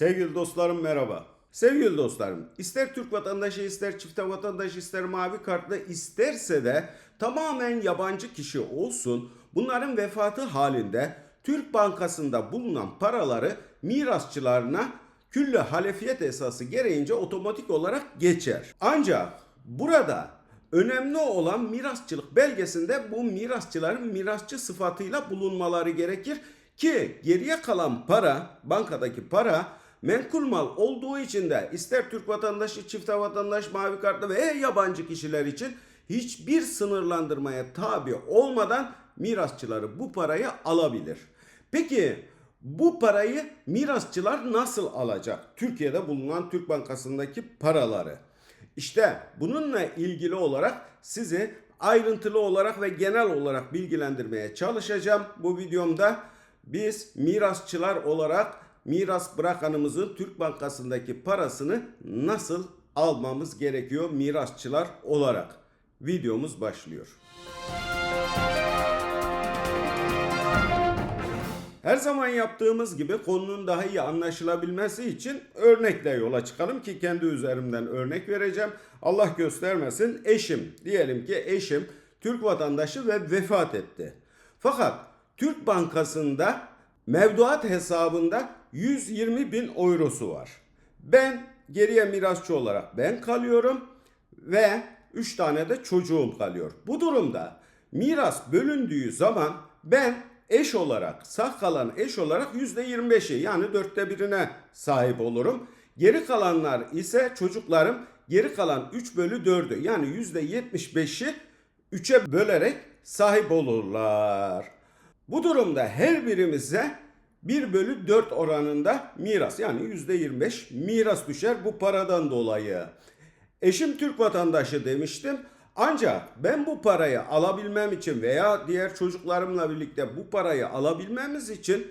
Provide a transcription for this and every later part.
Sevgili dostlarım merhaba. Sevgili dostlarım, ister Türk vatandaşı, ister çifte vatandaş, ister mavi kartlı, isterse de tamamen yabancı kişi olsun, bunların vefatı halinde Türk Bankası'nda bulunan paraları mirasçılarına külle halefiyet esası gereğince otomatik olarak geçer. Ancak burada önemli olan mirasçılık belgesinde bu mirasçıların mirasçı sıfatıyla bulunmaları gerekir ki geriye kalan para, bankadaki para menkul mal olduğu için de ister Türk vatandaşı, çifte vatandaş, mavi kartlı ve yabancı kişiler için hiçbir sınırlandırmaya tabi olmadan mirasçıları bu parayı alabilir. Peki bu parayı mirasçılar nasıl alacak? Türkiye'de bulunan Türk Bankası'ndaki paraları. İşte bununla ilgili olarak sizi ayrıntılı olarak ve genel olarak bilgilendirmeye çalışacağım bu videomda. Biz mirasçılar olarak miras bırakanımızın Türk Bankası'ndaki parasını nasıl almamız gerekiyor mirasçılar olarak. Videomuz başlıyor. Her zaman yaptığımız gibi konunun daha iyi anlaşılabilmesi için örnekle yola çıkalım ki kendi üzerimden örnek vereceğim. Allah göstermesin eşim diyelim ki eşim Türk vatandaşı ve vefat etti. Fakat Türk Bankası'nda mevduat hesabında 120 bin eurosu var. Ben geriye mirasçı olarak ben kalıyorum ve 3 tane de çocuğum kalıyor. Bu durumda miras bölündüğü zaman ben eş olarak sağ kalan eş olarak %25'i yani dörtte birine sahip olurum. Geri kalanlar ise çocuklarım geri kalan 3 bölü 4'ü yani %75'i 3'e bölerek sahip olurlar. Bu durumda her birimize 1 bölü 4 oranında miras yani %25 miras düşer bu paradan dolayı. Eşim Türk vatandaşı demiştim. Ancak ben bu parayı alabilmem için veya diğer çocuklarımla birlikte bu parayı alabilmemiz için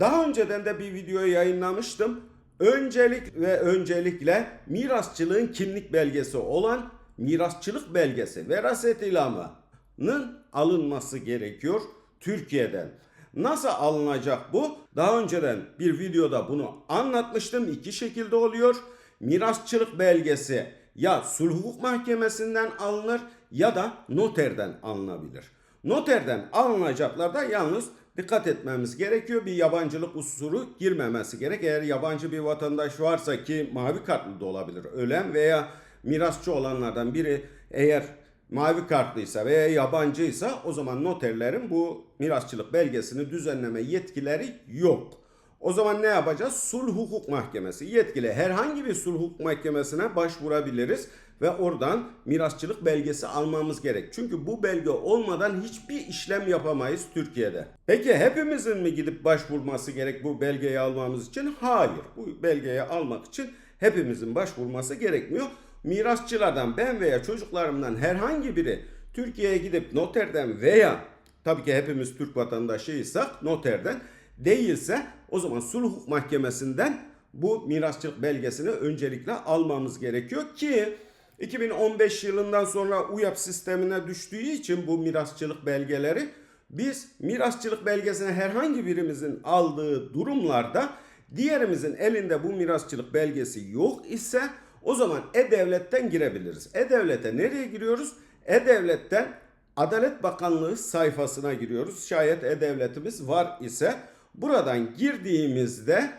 daha önceden de bir video yayınlamıştım. Öncelik ve öncelikle mirasçılığın kimlik belgesi olan mirasçılık belgesi, veraset ilamının alınması gerekiyor Türkiye'den. Nasıl alınacak bu? Daha önceden bir videoda bunu anlatmıştım. İki şekilde oluyor. Mirasçılık belgesi ya sulh hukuk mahkemesinden alınır ya da noterden alınabilir. Noterden alınacaklarda yalnız dikkat etmemiz gerekiyor. Bir yabancılık usulü girmemesi gerek. Eğer yabancı bir vatandaş varsa ki mavi kartlı da olabilir. Ölen veya mirasçı olanlardan biri eğer mavi kartlıysa veya yabancıysa o zaman noterlerin bu mirasçılık belgesini düzenleme yetkileri yok. O zaman ne yapacağız? Sulh hukuk mahkemesi yetkili herhangi bir sulh hukuk mahkemesine başvurabiliriz ve oradan mirasçılık belgesi almamız gerek. Çünkü bu belge olmadan hiçbir işlem yapamayız Türkiye'de. Peki hepimizin mi gidip başvurması gerek bu belgeyi almamız için? Hayır. Bu belgeyi almak için hepimizin başvurması gerekmiyor. Mirasçılardan ben veya çocuklarımdan herhangi biri Türkiye'ye gidip noterden veya tabii ki hepimiz Türk vatandaşıysak noterden değilse o zaman sulh mahkemesinden bu mirasçılık belgesini öncelikle almamız gerekiyor ki 2015 yılından sonra UYAP sistemine düştüğü için bu mirasçılık belgeleri biz mirasçılık belgesini herhangi birimizin aldığı durumlarda diğerimizin elinde bu mirasçılık belgesi yok ise o zaman E-Devlet'ten girebiliriz. E-Devlet'e nereye giriyoruz? E-Devlet'ten Adalet Bakanlığı sayfasına giriyoruz. Şayet E-Devlet'imiz var ise buradan girdiğimizde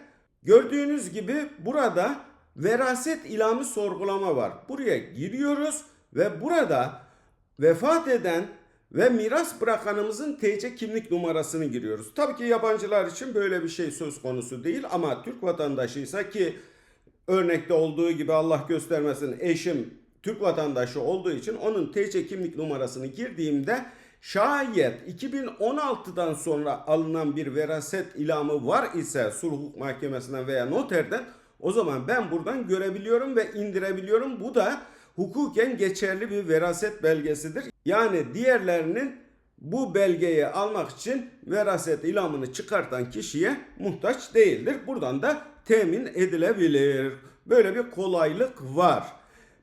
gördüğünüz gibi burada veraset ilamı sorgulama var. Buraya giriyoruz ve burada vefat eden ve miras bırakanımızın TC kimlik numarasını giriyoruz. Tabii ki yabancılar için böyle bir şey söz konusu değil ama Türk vatandaşıysa ki örnekte olduğu gibi Allah göstermesin eşim Türk vatandaşı olduğu için onun TC kimlik numarasını girdiğimde şayet 2016'dan sonra alınan bir veraset ilamı var ise sulh mahkemesinden veya noterden o zaman ben buradan görebiliyorum ve indirebiliyorum. Bu da hukuken geçerli bir veraset belgesidir. Yani diğerlerinin bu belgeyi almak için veraset ilamını çıkartan kişiye muhtaç değildir. Buradan da temin edilebilir. Böyle bir kolaylık var.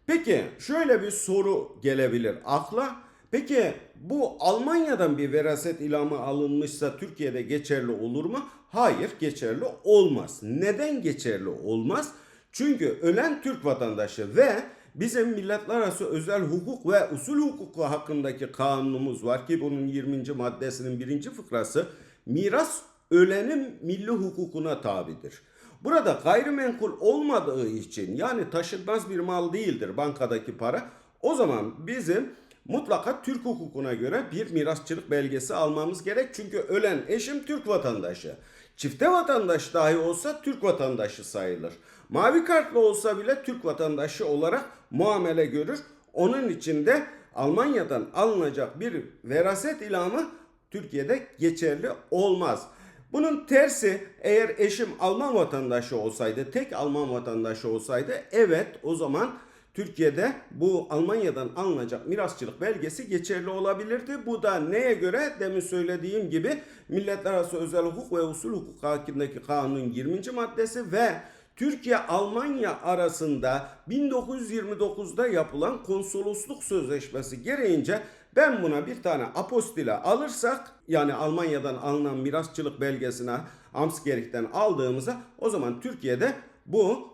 Peki şöyle bir soru gelebilir akla. Peki bu Almanya'dan bir veraset ilamı alınmışsa Türkiye'de geçerli olur mu? Hayır geçerli olmaz. Neden geçerli olmaz? Çünkü ölen Türk vatandaşı ve bizim milletler arası özel hukuk ve usul hukuku hakkındaki kanunumuz var ki bunun 20. maddesinin birinci fıkrası miras ölenin milli hukukuna tabidir. Burada gayrimenkul olmadığı için yani taşınmaz bir mal değildir bankadaki para. O zaman bizim mutlaka Türk hukukuna göre bir mirasçılık belgesi almamız gerek. Çünkü ölen eşim Türk vatandaşı. Çifte vatandaş dahi olsa Türk vatandaşı sayılır. Mavi kartlı olsa bile Türk vatandaşı olarak muamele görür. Onun için de Almanya'dan alınacak bir veraset ilamı Türkiye'de geçerli olmaz. Bunun tersi eğer eşim Alman vatandaşı olsaydı, tek Alman vatandaşı olsaydı evet o zaman Türkiye'de bu Almanya'dan alınacak mirasçılık belgesi geçerli olabilirdi. Bu da neye göre? Demin söylediğim gibi Milletler Arası Özel Hukuk ve Usul Hukuk hakkındaki kanunun 20. maddesi ve Türkiye-Almanya arasında 1929'da yapılan konsolosluk sözleşmesi gereğince ben buna bir tane apostile alırsak yani Almanya'dan alınan mirasçılık belgesine Amtsgericht'ten aldığımızda o zaman Türkiye'de bu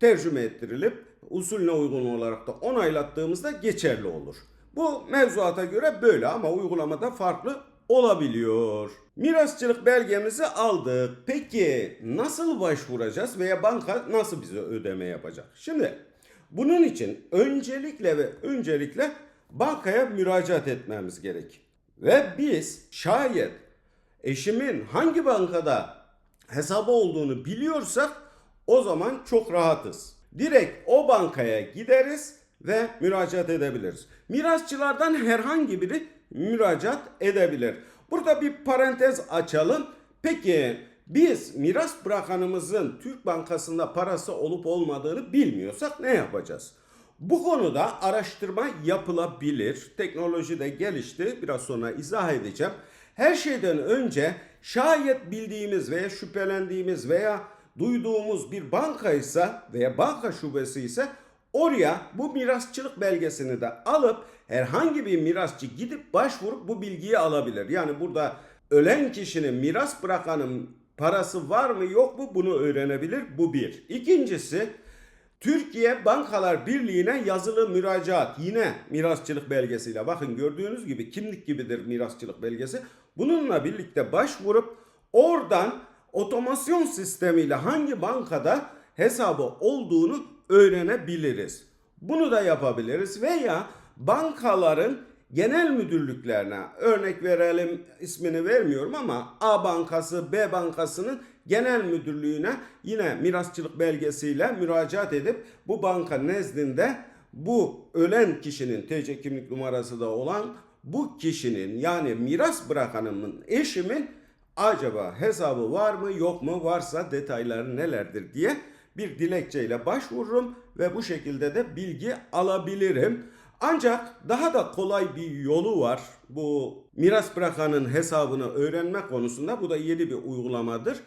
tercüme ettirilip usulüne uygun olarak da onaylattığımızda geçerli olur. Bu mevzuata göre böyle ama uygulamada farklı olabiliyor. Mirasçılık belgemizi aldık. Peki nasıl başvuracağız veya banka nasıl bize ödeme yapacak? Şimdi bunun için öncelikle ve öncelikle bankaya müracaat etmemiz gerek. Ve biz şayet eşimin hangi bankada hesabı olduğunu biliyorsak o zaman çok rahatız. Direkt o bankaya gideriz ve müracaat edebiliriz. Mirasçılardan herhangi biri müracaat edebilir. Burada bir parantez açalım. Peki biz miras bırakanımızın Türk Bankası'nda parası olup olmadığını bilmiyorsak ne yapacağız? Bu konuda araştırma yapılabilir. Teknoloji de gelişti. Biraz sonra izah edeceğim. Her şeyden önce şayet bildiğimiz veya şüphelendiğimiz veya duyduğumuz bir bankaysa veya banka şubesi ise oraya bu mirasçılık belgesini de alıp herhangi bir mirasçı gidip başvurup bu bilgiyi alabilir. Yani burada ölen kişinin miras bırakanın parası var mı yok mu bunu öğrenebilir. Bu bir. İkincisi Türkiye Bankalar Birliği'ne yazılı müracaat yine mirasçılık belgesiyle bakın gördüğünüz gibi kimlik gibidir mirasçılık belgesi. Bununla birlikte başvurup oradan otomasyon sistemiyle hangi bankada hesabı olduğunu öğrenebiliriz. Bunu da yapabiliriz veya bankaların genel müdürlüklerine örnek verelim ismini vermiyorum ama A bankası B bankasının genel müdürlüğüne yine mirasçılık belgesiyle müracaat edip bu banka nezdinde bu ölen kişinin TC kimlik numarası da olan bu kişinin yani miras bırakanımın eşimin acaba hesabı var mı yok mu varsa detayları nelerdir diye bir dilekçeyle başvururum ve bu şekilde de bilgi alabilirim. Ancak daha da kolay bir yolu var. Bu miras bırakanın hesabını öğrenme konusunda bu da yeni bir uygulamadır.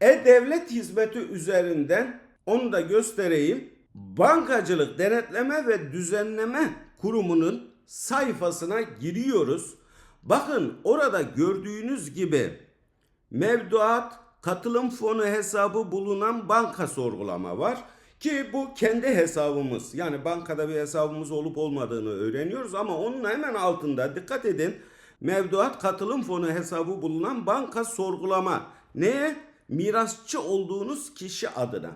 E-Devlet hizmeti üzerinden onu da göstereyim. Bankacılık Denetleme ve Düzenleme Kurumu'nun sayfasına giriyoruz. Bakın orada gördüğünüz gibi mevduat katılım fonu hesabı bulunan banka sorgulama var. Ki bu kendi hesabımız. Yani bankada bir hesabımız olup olmadığını öğreniyoruz ama onun hemen altında dikkat edin. Mevduat katılım fonu hesabı bulunan banka sorgulama. Neye? Mirasçı olduğunuz kişi adına.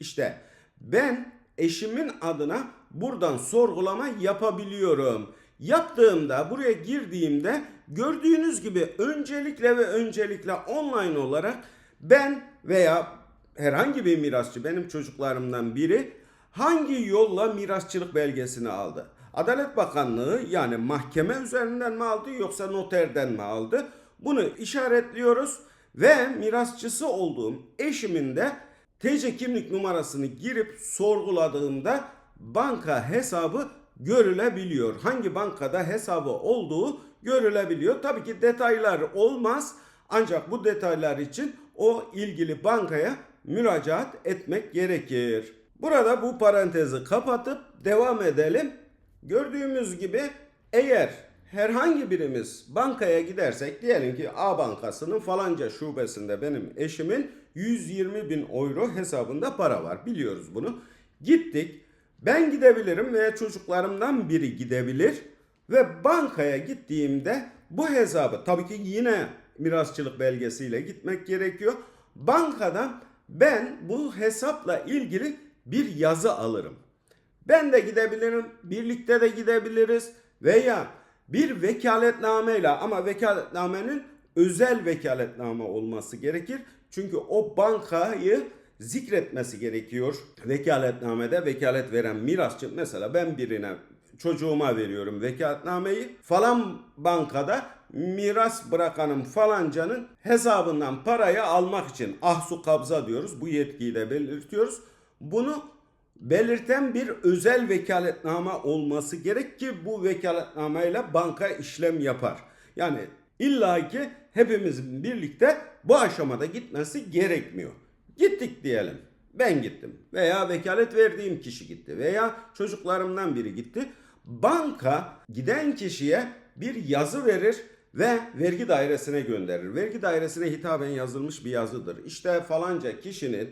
İşte ben eşimin adına buradan sorgulama yapabiliyorum. Yaptığımda buraya girdiğimde gördüğünüz gibi öncelikle ve öncelikle online olarak ben veya herhangi bir mirasçı benim çocuklarımdan biri hangi yolla mirasçılık belgesini aldı? Adalet Bakanlığı yani mahkeme üzerinden mi aldı yoksa noterden mi aldı? Bunu işaretliyoruz ve mirasçısı olduğum eşimin de TC kimlik numarasını girip sorguladığımda banka hesabı görülebiliyor. Hangi bankada hesabı olduğu görülebiliyor. Tabii ki detaylar olmaz ancak bu detaylar için o ilgili bankaya müracaat etmek gerekir. Burada bu parantezi kapatıp devam edelim. Gördüğümüz gibi eğer herhangi birimiz bankaya gidersek diyelim ki A bankasının falanca şubesinde benim eşimin 120 bin euro hesabında para var. Biliyoruz bunu. Gittik. Ben gidebilirim veya çocuklarımdan biri gidebilir ve bankaya gittiğimde bu hesabı tabii ki yine mirasçılık belgesiyle gitmek gerekiyor. Bankadan ben bu hesapla ilgili bir yazı alırım. Ben de gidebilirim, birlikte de gidebiliriz veya bir vekaletnameyle ama vekaletnamenin özel vekaletname olması gerekir. Çünkü o bankayı zikretmesi gerekiyor. Vekaletnamede vekalet veren mirasçı mesela ben birine çocuğuma veriyorum vekaletnameyi falan bankada miras bırakanın falancanın hesabından parayı almak için ahsu kabza diyoruz. Bu yetkiyi de belirtiyoruz. Bunu belirten bir özel vekaletname olması gerek ki bu vekaletnameyle banka işlem yapar. Yani illaki hepimizin birlikte bu aşamada gitmesi gerekmiyor. Gittik diyelim. Ben gittim veya vekalet verdiğim kişi gitti veya çocuklarımdan biri gitti. Banka giden kişiye bir yazı verir ve vergi dairesine gönderir. Vergi dairesine hitaben yazılmış bir yazıdır. İşte falanca kişinin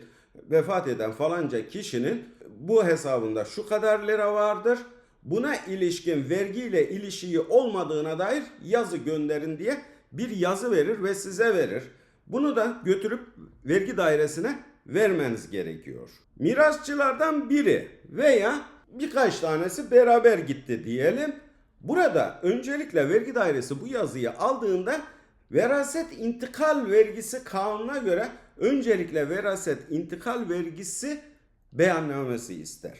vefat eden falanca kişinin bu hesabında şu kadar lira vardır. Buna ilişkin vergiyle ilişiği olmadığına dair yazı gönderin diye bir yazı verir ve size verir. Bunu da götürüp vergi dairesine vermeniz gerekiyor. Mirasçılardan biri veya birkaç tanesi beraber gitti diyelim. Burada öncelikle vergi dairesi bu yazıyı aldığında veraset intikal vergisi kanuna göre öncelikle veraset intikal vergisi beyannamesi ister.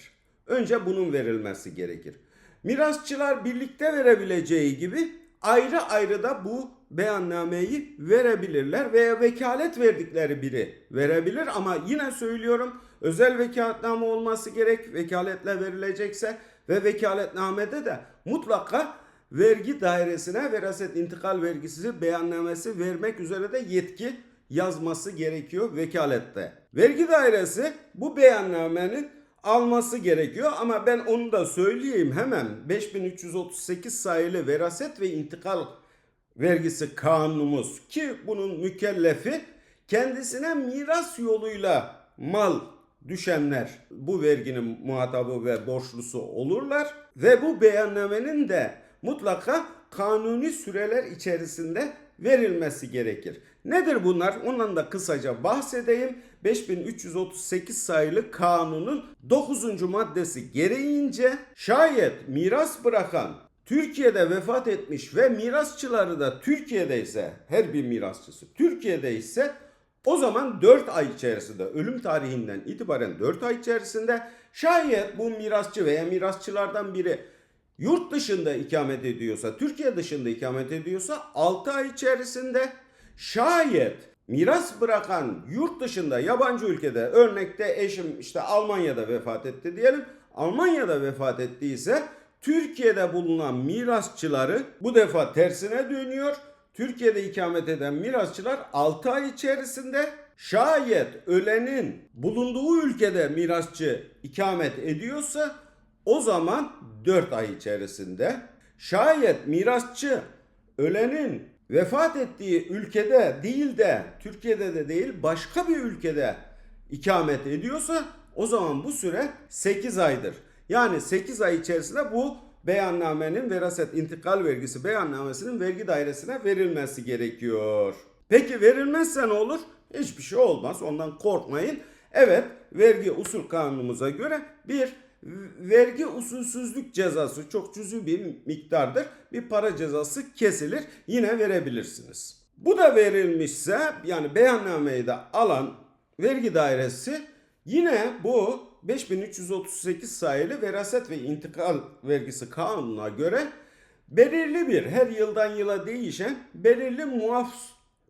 Önce bunun verilmesi gerekir. Mirasçılar birlikte verebileceği gibi ayrı ayrı da bu beyannameyi verebilirler veya vekalet verdikleri biri verebilir ama yine söylüyorum özel vekaletname olması gerek vekaletle verilecekse ve vekaletnamede de mutlaka vergi dairesine veraset intikal vergisi beyannamesi vermek üzere de yetki yazması gerekiyor vekalette. Vergi dairesi bu beyannamenin alması gerekiyor ama ben onu da söyleyeyim hemen 5338 sayılı veraset ve intikal vergisi kanunumuz ki bunun mükellefi kendisine miras yoluyla mal düşenler bu verginin muhatabı ve borçlusu olurlar ve bu beyannamenin de mutlaka kanuni süreler içerisinde verilmesi gerekir. Nedir bunlar? Ondan da kısaca bahsedeyim. 5338 sayılı kanunun 9. maddesi gereğince şayet miras bırakan Türkiye'de vefat etmiş ve mirasçıları da Türkiye'de ise her bir mirasçısı Türkiye'de ise o zaman 4 ay içerisinde ölüm tarihinden itibaren 4 ay içerisinde şayet bu mirasçı veya mirasçılardan biri yurt dışında ikamet ediyorsa, Türkiye dışında ikamet ediyorsa 6 ay içerisinde şayet miras bırakan yurt dışında yabancı ülkede örnekte eşim işte Almanya'da vefat etti diyelim. Almanya'da vefat ettiyse Türkiye'de bulunan mirasçıları bu defa tersine dönüyor. Türkiye'de ikamet eden mirasçılar 6 ay içerisinde şayet ölenin bulunduğu ülkede mirasçı ikamet ediyorsa o zaman 4 ay içerisinde şayet mirasçı ölenin vefat ettiği ülkede değil de Türkiye'de de değil başka bir ülkede ikamet ediyorsa o zaman bu süre 8 aydır. Yani 8 ay içerisinde bu beyannamenin veraset intikal vergisi beyannamesinin vergi dairesine verilmesi gerekiyor. Peki verilmezse ne olur? Hiçbir şey olmaz. Ondan korkmayın. Evet, vergi usul kanunumuza göre bir vergi usulsüzlük cezası çok cüzi bir miktardır. Bir para cezası kesilir. Yine verebilirsiniz. Bu da verilmişse yani beyannameyi de alan vergi dairesi yine bu 5338 sayılı veraset ve intikal vergisi kanununa göre belirli bir her yıldan yıla değişen belirli muaf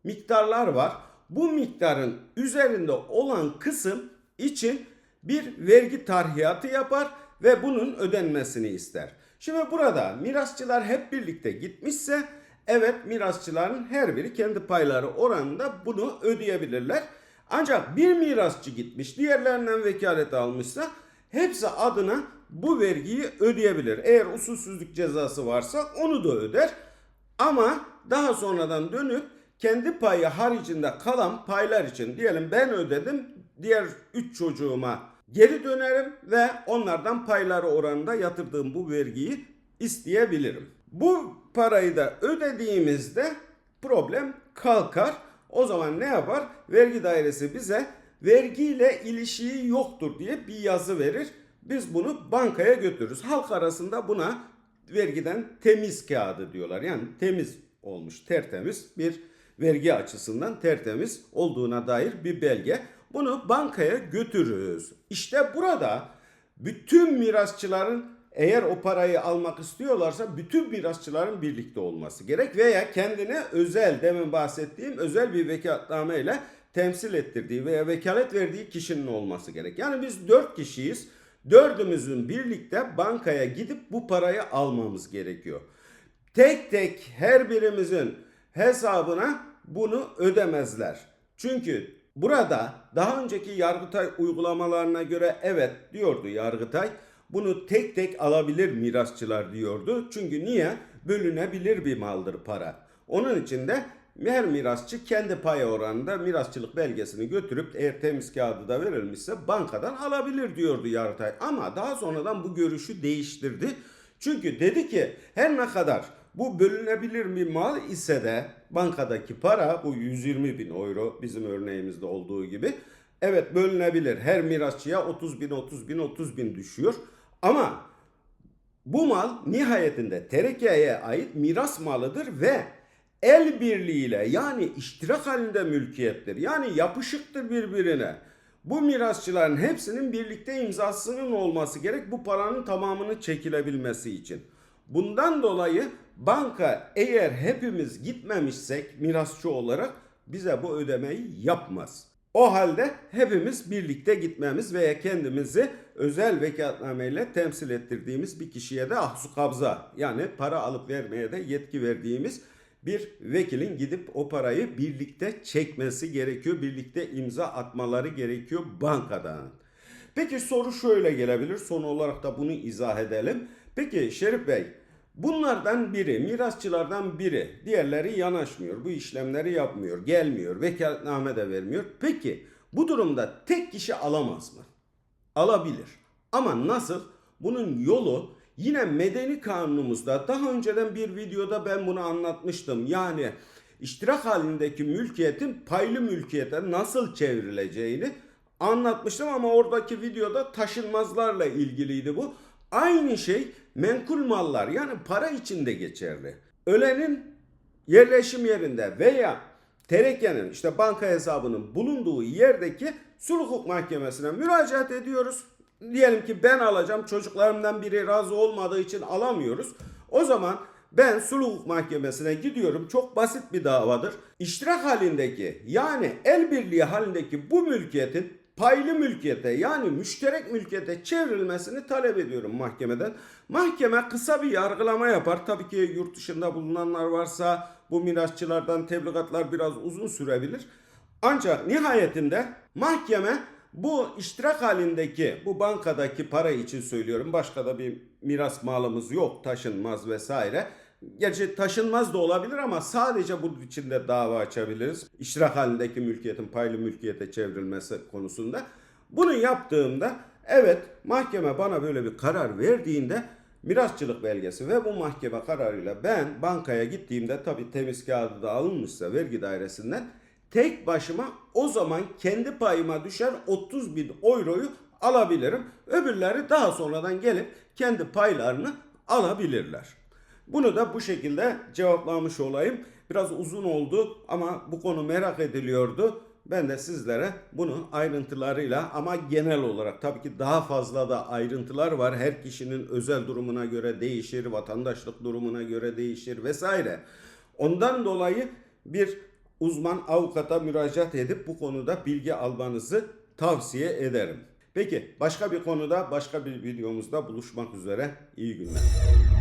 miktarlar var. Bu miktarın üzerinde olan kısım için bir vergi tarhiyatı yapar ve bunun ödenmesini ister. Şimdi burada mirasçılar hep birlikte gitmişse evet mirasçıların her biri kendi payları oranında bunu ödeyebilirler. Ancak bir mirasçı gitmiş diğerlerinden vekalet almışsa hepsi adına bu vergiyi ödeyebilir. Eğer usulsüzlük cezası varsa onu da öder. Ama daha sonradan dönüp kendi payı haricinde kalan paylar için diyelim ben ödedim diğer 3 çocuğuma geri dönerim ve onlardan payları oranında yatırdığım bu vergiyi isteyebilirim. Bu parayı da ödediğimizde problem kalkar. O zaman ne yapar? Vergi dairesi bize vergiyle ilişiği yoktur diye bir yazı verir. Biz bunu bankaya götürürüz. Halk arasında buna vergiden temiz kağıdı diyorlar. Yani temiz olmuş, tertemiz bir vergi açısından tertemiz olduğuna dair bir belge. Bunu bankaya götürürüz. İşte burada bütün mirasçıların eğer o parayı almak istiyorlarsa bütün mirasçıların birlikte olması gerek veya kendine özel demin bahsettiğim özel bir vekaletname ile temsil ettirdiği veya vekalet verdiği kişinin olması gerek. Yani biz dört kişiyiz. Dördümüzün birlikte bankaya gidip bu parayı almamız gerekiyor. Tek tek her birimizin hesabına bunu ödemezler. Çünkü burada daha önceki Yargıtay uygulamalarına göre evet diyordu Yargıtay. Bunu tek tek alabilir mirasçılar diyordu. Çünkü niye? Bölünebilir bir maldır para. Onun için de her mirasçı kendi payı oranında mirasçılık belgesini götürüp eğer temiz kağıdı da verilmişse bankadan alabilir diyordu Yargıtay. Ama daha sonradan bu görüşü değiştirdi. Çünkü dedi ki her ne kadar bu bölünebilir bir mal ise de bankadaki para bu 120 bin euro bizim örneğimizde olduğu gibi evet bölünebilir. Her mirasçıya 30 bin 30 bin 30 bin düşüyor. Ama bu mal nihayetinde terekeye ait miras malıdır ve el birliğiyle yani iştirak halinde mülkiyettir. Yani yapışıktır birbirine. Bu mirasçıların hepsinin birlikte imzasının olması gerek bu paranın tamamını çekilebilmesi için. Bundan dolayı banka eğer hepimiz gitmemişsek mirasçı olarak bize bu ödemeyi yapmaz. O halde hepimiz birlikte gitmemiz veya kendimizi özel vekaletnameyle temsil ettirdiğimiz bir kişiye de ahsu kabza yani para alıp vermeye de yetki verdiğimiz bir vekilin gidip o parayı birlikte çekmesi gerekiyor. Birlikte imza atmaları gerekiyor bankadan. Peki soru şöyle gelebilir. Son olarak da bunu izah edelim. Peki Şerif Bey bunlardan biri mirasçılardan biri diğerleri yanaşmıyor. Bu işlemleri yapmıyor. Gelmiyor. Vekaletname de vermiyor. Peki bu durumda tek kişi alamaz mı? Alabilir. Ama nasıl? Bunun yolu Yine medeni kanunumuzda daha önceden bir videoda ben bunu anlatmıştım. Yani iştirak halindeki mülkiyetin paylı mülkiyete nasıl çevrileceğini anlatmıştım ama oradaki videoda taşınmazlarla ilgiliydi bu. Aynı şey menkul mallar yani para içinde geçerli. Ölenin yerleşim yerinde veya terekenin işte banka hesabının bulunduğu yerdeki sulh hukuk mahkemesine müracaat ediyoruz diyelim ki ben alacağım çocuklarımdan biri razı olmadığı için alamıyoruz. O zaman ben sulh hukuk mahkemesine gidiyorum. Çok basit bir davadır. İştirak halindeki yani el birliği halindeki bu mülkiyetin paylı mülkiyete yani müşterek mülkiyete çevrilmesini talep ediyorum mahkemeden. Mahkeme kısa bir yargılama yapar. Tabii ki yurt dışında bulunanlar varsa bu mirasçılardan tebligatlar biraz uzun sürebilir. Ancak nihayetinde mahkeme bu iştirak halindeki bu bankadaki para için söylüyorum. Başka da bir miras malımız yok taşınmaz vesaire. Gerçi taşınmaz da olabilir ama sadece bunun için de dava açabiliriz. İştirak halindeki mülkiyetin paylı mülkiyete çevrilmesi konusunda. Bunu yaptığımda evet mahkeme bana böyle bir karar verdiğinde mirasçılık belgesi ve bu mahkeme kararıyla ben bankaya gittiğimde tabii temiz kağıdı da alınmışsa vergi dairesinden tek başıma o zaman kendi payıma düşen 30 bin euroyu alabilirim. Öbürleri daha sonradan gelip kendi paylarını alabilirler. Bunu da bu şekilde cevaplamış olayım. Biraz uzun oldu ama bu konu merak ediliyordu. Ben de sizlere bunu ayrıntılarıyla ama genel olarak tabii ki daha fazla da ayrıntılar var. Her kişinin özel durumuna göre değişir, vatandaşlık durumuna göre değişir vesaire. Ondan dolayı bir uzman avukata müracaat edip bu konuda bilgi almanızı tavsiye ederim. Peki başka bir konuda başka bir videomuzda buluşmak üzere. İyi günler.